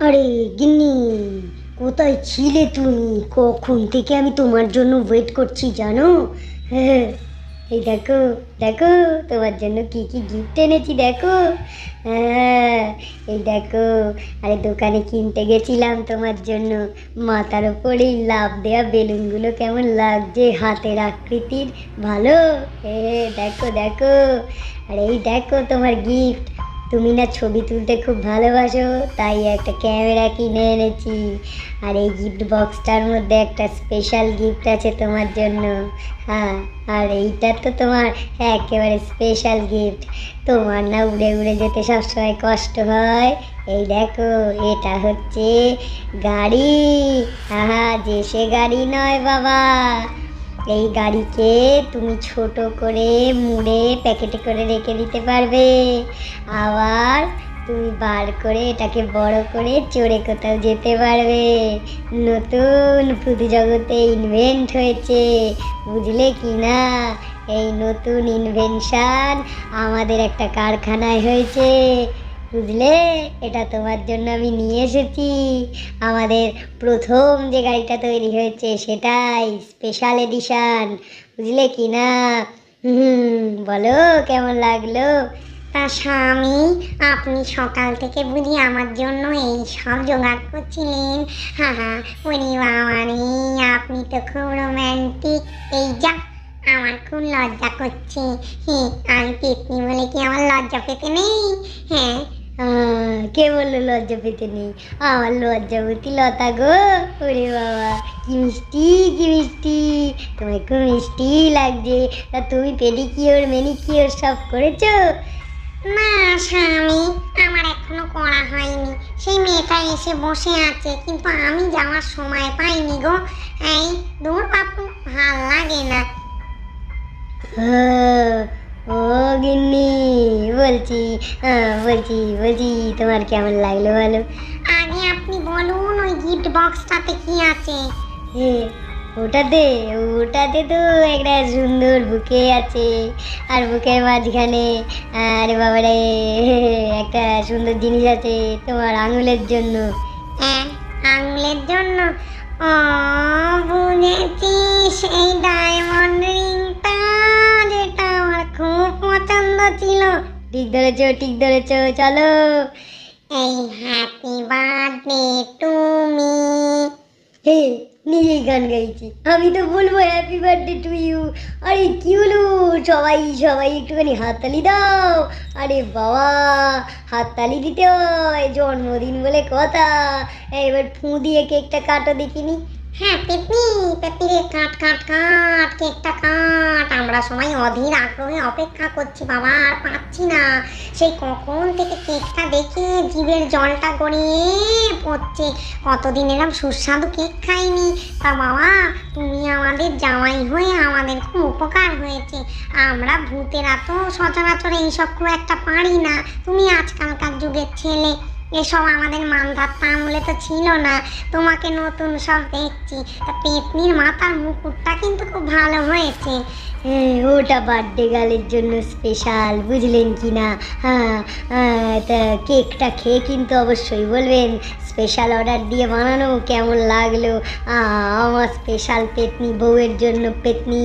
আরে গিন্নি, কোথায় ছিলে তুমি? কখন থেকে আমি তোমার জন্য ওয়েট করছি জানো? হ্যাঁ এই দেখো দেখো, তোমার জন্য কি কি গিফট এনেছি দেখো। হ্যাঁ এই দেখো, আরে দোকানে কিনতে গেছিলাম তোমার জন্য। মাথার ওপরেই লাভ দেওয়া বেলুনগুলো কেমন লাগছে, হাতের আকৃতির, ভালো? হ্যাঁ দেখো দেখো, আর এই দেখো তোমার গিফট তুমি না ছবি তুলতে খুব ভালোবাসো, তাই একটা ক্যামেরা কিনে এনেছি। আর এই গিফট বক্সটার মধ্যে একটা স্পেশাল গিফট আছে তোমার জন্য। হ্যাঁ আর এইটা তো তোমার একেবারে স্পেশাল গিফট তোমার না উড়ে উড়ে যেতে সবসময় কষ্ট হয়। এই দেখো, এটা হচ্ছে গাড়ি। আহা, যে সে গাড়ি নয় বাবা। এই গাড়িকে তুমি ছোট করে মুড়ে প্যাকেটে করে রেখে দিতে পারবে। আবার তুমি বার করে এটাকে বড় করে চড়ে কোথাও যেতে পারবে। নতুন জগতে ইনভেন্ট হয়েছে। বুঝলে কি না? এই নতুন ইনভেনশন আমাদের একটা কারখানায় হয়েছে। বুঝলে? এটা তোমার জন্য আমি নিয়ে এসেছি। আমাদের প্রথম যে গাড়িটা তৈরি হয়েছে সেটাই স্পেশাল এডিশন বুঝলে কি না? হুম, বলো কেমন লাগল? তা স্বামী, আপনি সকাল থেকে বুঝি আমার জন্য এই সব জোগাড় করছিলেন। হ্যাঁ হা উনি বাবানি আপনি তো খুব রোম্যান্টিক এই যা, আমার খুব লজ্জা করছে। হ্যাঁ আমি পেতনি বলে কি আমার লজ্জা পেতে নেই? হ্যাঁ কে বলল লজ্জা পেতে নেই আমার লজ্জাবতী লতা গো ওরে বাবা কি মিষ্টি কি মিষ্টি তোমায় খুব মিষ্টি লাগছে তা তুমি পেডিকিওর মেনিকিওর সব করেছ না স্বামী আমার এখনও করা হয়নি সেই মেয়েটা এসে বসে আছে কিন্তু আমি যাওয়ার সময় পাইনি গো এই দূর বাপু ভালো লাগে না ও গিন্নি বলছি আহ, বলছি বলছি তোমার কেমন লাগল বলো? আগে আপনি বলুন ওই গিফট বক্সটাতে কি আছে। ওটাতে ওটাতে তো একটা সুন্দর বুকে আছে। আর বুকের মাঝখানে আরে বাবারে একটা সুন্দর জিনিস আছে তোমার আঙুলের জন্য। হ্যাঁ আঙুলের জন্য? ও বুঝেছি সেই ডায়মন্ড রিংটা ছিল। ঠিক ধরেছো ঠিক ধরেছো চলো। এই হ্যাপি বার্থডে টু মি হে নিজেই গান গাইছি। আমি তো বলব হ্যাপি বার্থডে টু ইউ আরে কি হলো? সবাই সবাই একটুখানি হাততালি দাও। আরে বাবা হাততালি দিতে হয়। জন্মদিন বলে কথা। এবার ফুঁ দিয়ে কেকটা কাটো দেখিনি। হ্যাঁ পেতনি রে কাট কাট কাট, কেকটা কাট। আমরা সবাই অধীর আগ্রহে অপেক্ষা করছি, বাবা, আর পাচ্ছি না। সেই কখন থেকে কেকটা দেখে জিভের জলটা গড়িয়ে পড়ছে। কতদিন এরকম সুস্বাদু কেক খাইনি। তা বাবা, তুমি আমাদের জামাই হয়ে আমাদের খুব উপকার হয়েছে। আমরা ভূতেরা তো সচরাচর এইসব খুব একটা পারি না। তুমি আজকালকার যুগের ছেলে। এসব আমাদের মানধাত্তা আমলে তো ছিল না। তোমাকে নতুন সব দেখছি। তা পেতনির মাথার মুকুটটা কিন্তু খুব ভালো হয়েছে। হ্যাঁ, ওটা বার্থডে গালের জন্য স্পেশাল বুঝলেন কি না হ্যাঁ হ্যাঁ, তা কেকটা খেয়ে কিন্তু অবশ্যই বলবেন স্পেশাল অর্ডার দিয়ে বানানো কেমন লাগল? আমার স্পেশাল পেতনি বউয়ের জন্য পেতনি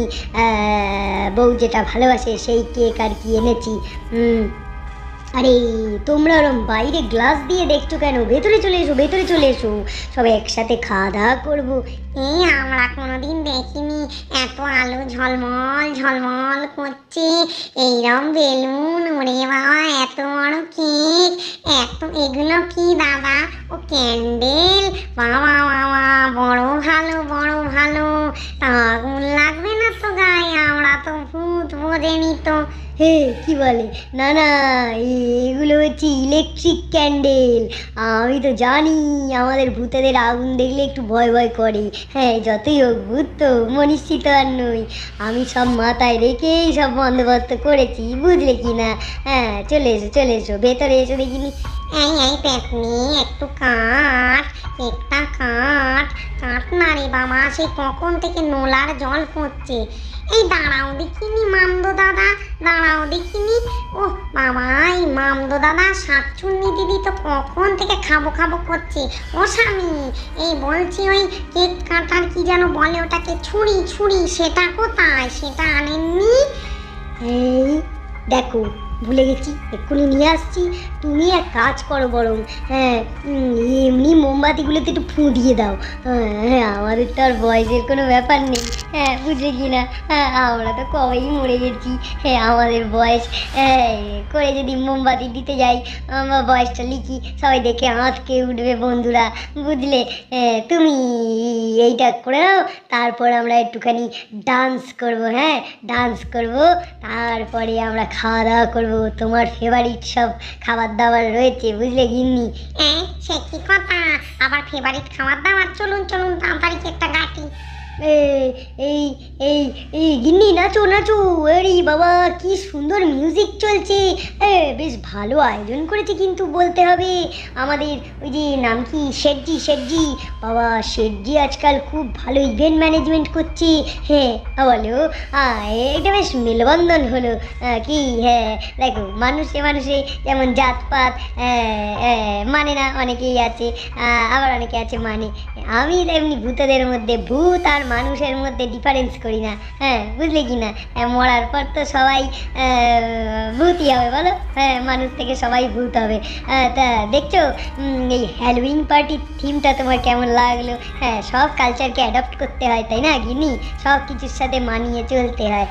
বউ যেটা ভালোবাসে সেই কেক আর কি এনেছি। হুম। আরে, তোমরা ওরম বাইরে গ্লাস দিয়ে দেখছ কেন? ভেতরে চলে এসো, ভেতরে চলে এসো। সবাই একসাথে খাওয়া দাওয়া করব। এই আমরা কোনোদিন দেখিনি, এত আলো ঝলমল ঝলমল করছে। এইরকম বেলুন, ওরে বাবা, এত বড় কেক। এত, এগুলো কি দাদা? ও ক্যান্ডেল। বাবা বাবা, বড় ভালো বড় ভালো। তা আগুন লাগবে না তো গায়ে? আমরা তো ভূত বোঝেনি তো। হে, কি বলে? না না, এগুলো হচ্ছে ইলেকট্রিক ক্যান্ডেল আমি তো জানি আমাদের ভূতেদের আগুন দেখলে একটু ভয় ভয় করে। হ্যাঁ যতই হোক, ভূত তো মনিশ্চিত আর নই। আমি সব মাথায় রেখেই সব বন্দোবস্ত করেছি, বুঝলে কি না? হ্যাঁ চলে এসো চলে এসো, ভেতরে এসো দেখিনি। এই এই পেতনি একটু কাট কেকটা কাট কাট না রে বাবা সেই কখন থেকে নোলার জল পড়ছে? এই দাঁড়াও দেখিনি মামদো দাদা, দাঁড়াও দেখিনি। ও বাবা, এই মামদো দাদা, শাকচুন্নি দিদি তো কখন থেকে খাব খাব করছে? ও স্বামী, এই বলছি ওই কেক কাটার কি যেন বলে ওটাকে, ছুরি ছুরি, সেটা কোথায়? সেটা আনেননি? এই দেখো ভুলে গেছি এক্ষুনি নিয়ে আসছি। তুমি এক কাজ করো বরং হ্যাঁ এমনি মোমবাতিগুলোতে একটু ফুঁ দিয়ে দাও। হ্যাঁ হ্যাঁ, আমাদের তো আর বয়সের কোনো ব্যাপার নেই। হ্যাঁ বুঝে কি না? হ্যাঁ আমরা তো কবেই মরে গেছি। হ্যাঁ আমাদের বয়স হ্যাঁ, করে যদি মোমবাতি দিতে যাই আমার বয়সটা লিখি সবাই দেখে আঁতকে উঠবে বন্ধুরা বুঝলে? হ্যাঁ, তুমি এইটা করে নাও তারপর আমরা একটুখানি ডান্স করব হ্যাঁ ডান্স করব তারপরে আমরা খাওয়া দাওয়া করব। তোমার ফেভারিট সব খাবার দাবার রয়েছে, বুঝলে গিন্নি? হ্যাঁ সে কি কথা? আবার ফেভারিট খাবার দাবার চলুন চলুন তাড়াতাড়ি একটা গাটি। এই এই এই গিন্নি নাচো নাচো। আরে বাবা, কি সুন্দর মিউজিক চলছে। বেশ ভালো আয়োজন করেছে কিন্তু বলতে হবে। আমাদের ওই যে নাম কি? শেঠজি শেঠজি। বাবা, শেঠজি আজকাল খুব ভালো ইভেন্ট ম্যানেজমেন্ট করছে। হ্যাঁ বলো? এটা বেশ মেলবন্ধন হলো। কি? হ্যাঁ দেখো, মানুষে মানুষে যেমন জাতপাত মানে না, অনেকেই আছে। আবার অনেকে আছে মানে। আমি এমনি ভূতেদের মধ্যে ভূত আর মানুষের মধ্যে ডিফারেন্স করি না হ্যাঁ বুঝলে কি না? মরার পর তো সবাই ভূতই হবে, বলো? হ্যাঁ মানুষ থেকে সবাই ভূত হবে। তা, দেখছ? এই হ্যালোউইন পার্টির থিমটা তোমার কেমন লাগল? হ্যাঁ সব কালচারকে অ্যাডাপ্ট করতে হয়, তাই না গিনি সব কিছুর সাথে মানিয়ে চলতে হয়।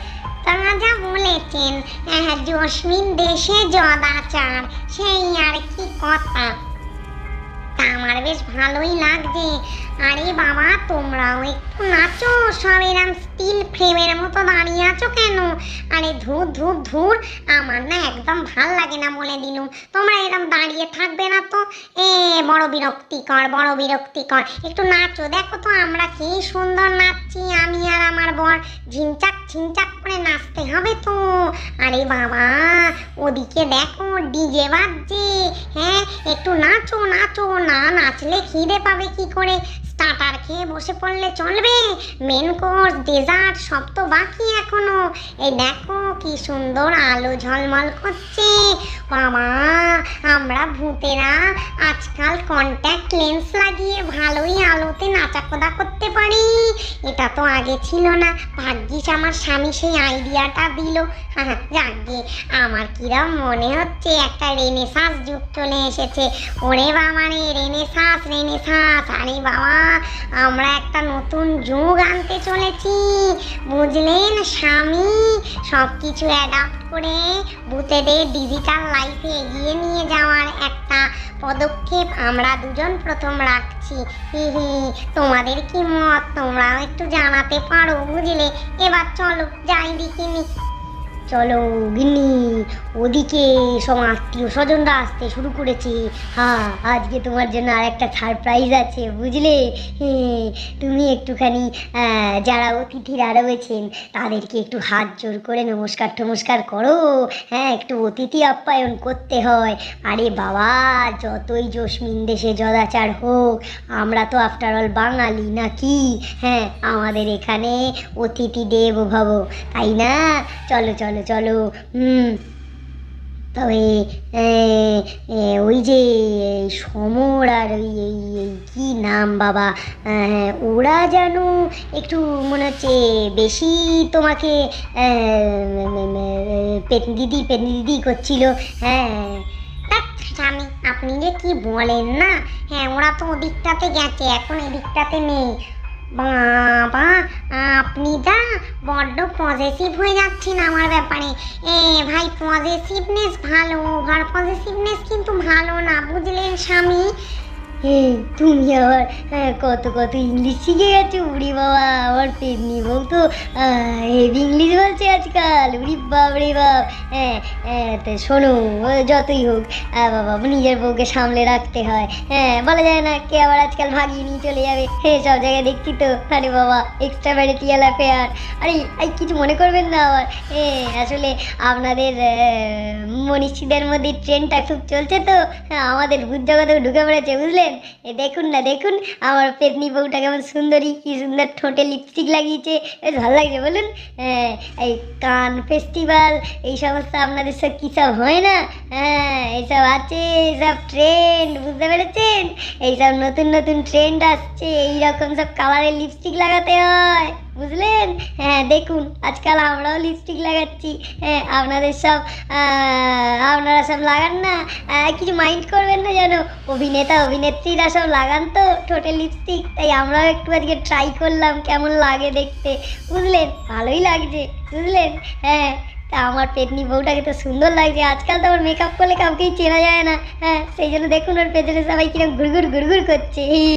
যা বলেছেন হ্যাঁ জসমিন দেশে জদাচার সেই আর কি কথা? তা আমার বেশ ভালোই লাগছে। আরে বাবা, তোমরাও একটু নাচো। সব এরম স্টিল ফ্রেমের মতো দাঁড়িয়ে আছো কেন? আরে ধুর ধুর ধুর, আমার না একদম ভালো লাগে না বলে দিলুম। তোমরা এরম দাঁড়িয়ে থাকবে না তো? এ, বড় বিরক্তিকর বড় বিরক্তিকর। একটু নাচো। দেখো তো আমরা কি সুন্দর নাচছি, আমি আর আমার বর। ঝিনচাক ঝিনচাক করে নাচতে হবে তো। আরে বাবা, ওদিকে দেখো, ডিজে বাজছে। হ্যাঁ একটু নাচো নাচো। না, নাচলে খিদে পাবে কি করে? স্টার্টার খেয়ে বসে পড়লে চলবে। মেন কোর্স ডেজার্ট সব তো বাকি এখনও। এই দেখো কি সুন্দর আলো ঝলমল করছে। বাবা, আমরা ভূতেরা আজকাল কন্ট্যাক্ট লেন্স লাগিয়ে ভালোই আলোতে নাচাকোদা করতে পারি। এটা তো আগে ছিল না। ভাগ্যিস আমার স্বামী সেই আইডিয়াটা দিল। হ্যাঁ যাকে আমার কিরম মনে হচ্ছে, একটা রেনেসাস যুগ চলে এসেছে। ওরে বাবা রে রেনেসাস রেনেসাস আরে বাবা আমরা একটা নতুন যুগ আনতে চলেছি। বুঝলেন স্বামী? সব কিছু অ্যাডাপ্ট করে ভূতেদের ডিজিটাল লাইফে এগিয়ে নিয়ে যাওয়ার একটা পদক্ষেপ আমরা দুজন প্রথম রাখছি। হি হি, তোমাদের কি মত? তোমরাও একটু জানাতে পারো, বুঝলে? এবার চলো, যাই দেখিনি। চলো গিন্নি ওদিকে সব আত্মীয় স্বজনরা আসতে শুরু করেছে। হ্যাঁ আজকে তোমার জন্য আর একটা সারপ্রাইজ আছে বুঝলে? হ্যাঁ, তুমি একটুখানি যারা অতিথিরা রয়েছেন তাদেরকে একটু হাত জোর করে নমস্কার টমস্কার করো। হ্যাঁ একটু অতিথি আপ্যায়ন করতে হয়। আরে বাবা যতই জসমিন দেশে জদাচার হোক আমরা তো আফটার অল বাঙালি নাকি? হ্যাঁ আমাদের এখানে অতিথি দেব ভব তাই না? চলো চলো। চলো, হুম। তবে ওই যে সমর আর ওই, এই কী নাম বাবা? ওরা যেন একটু মনে হচ্ছে বেশি তোমাকে পেতদিদি পেতদিদি করছিল হ্যাঁ। স্বামী, আপনি যে কি বলেন না? হ্যাঁ ওরা তো ওদিকটাতে গেছে, এখন এদিকটাতে নেই। বাবা, আপনি যা বড্ড পজিটিভ হয়ে যাচ্ছেন আমার ব্যাপারে। এ ভাই পজিটিভনেস ভালো ওভার পজিটিভনেস কিন্তু ভালো না, বুঝলেন স্বামী? তুমি আবার হ্যাঁ, কত কত ইংলিশ শিখে গেছো উড়ি বাবা আমার পেটনি বউ তো হেভি ইংলিশ বলছে আজকাল উড়ি বাপ রে বাপ হ্যাঁ হ্যাঁ তো শোনো যতই হোক বাবা নিজের বউকে সামলে রাখতে হয় হ্যাঁ বলা যায় না কে আবার আজকাল ভাগিয়ে নিয়ে চলে যাবে হ্যাঁ সব জায়গায় দেখছি তো আরে বাবা এক্সট্রা ম্যারিটিয়াল অ্যাফেয়ার আরে কিছু মনে করবেন না আবার হ্যাঁ আসলে আপনাদের মনীষীদের মধ্যে ট্রেনটা খুব চলছে তো হ্যাঁ আমাদের ভূত জগতেও ঢুকে পড়েছে বুঝলেন? দেখুন না, দেখুন আমার পেতনি বউটা কেমন সুন্দরী, কি সুন্দর ঠোঁটে লিপস্টিক লাগিয়েছে বেশ ভালো লাগছে, বলুন। এই কান ফেস্টিভ্যাল এই সমস্ত আপনাদের সব কী সব হয় না? হ্যাঁ এইসব আছে এইসব ট্রেন্ড বুঝতে পেরেছেন? এইসব নতুন নতুন ট্রেন্ড আসছে এইরকম সব কালারের লিপস্টিক লাগাতে হয়। বুঝলেন? হ্যাঁ দেখুন, আজকাল আমরাও লিপস্টিক লাগাচ্ছি। হ্যাঁ আপনাদের সব আপনারা সব লাগান না? কিছু মাইন্ড করবেন না যেন? অভিনেতা, অভিনেত্রীরা সব লাগান তো ঠোঁটে লিপস্টিক তাই আমরাও একটু আজকে ট্রাই করলাম কেমন লাগে দেখতে। বুঝলেন? ভালোই লাগছে, বুঝলেন? হ্যাঁ তা আমার পেটনি বউটাকে তো সুন্দর লাগছে। আজকাল তো আমার মেকআপ করলে কাউকেই চেনা যায় না। হ্যাঁ সেই জন্য দেখুন ওর পেছনে সবাই কীরকম ঘুরঘুর ঘুরঘুর করছে।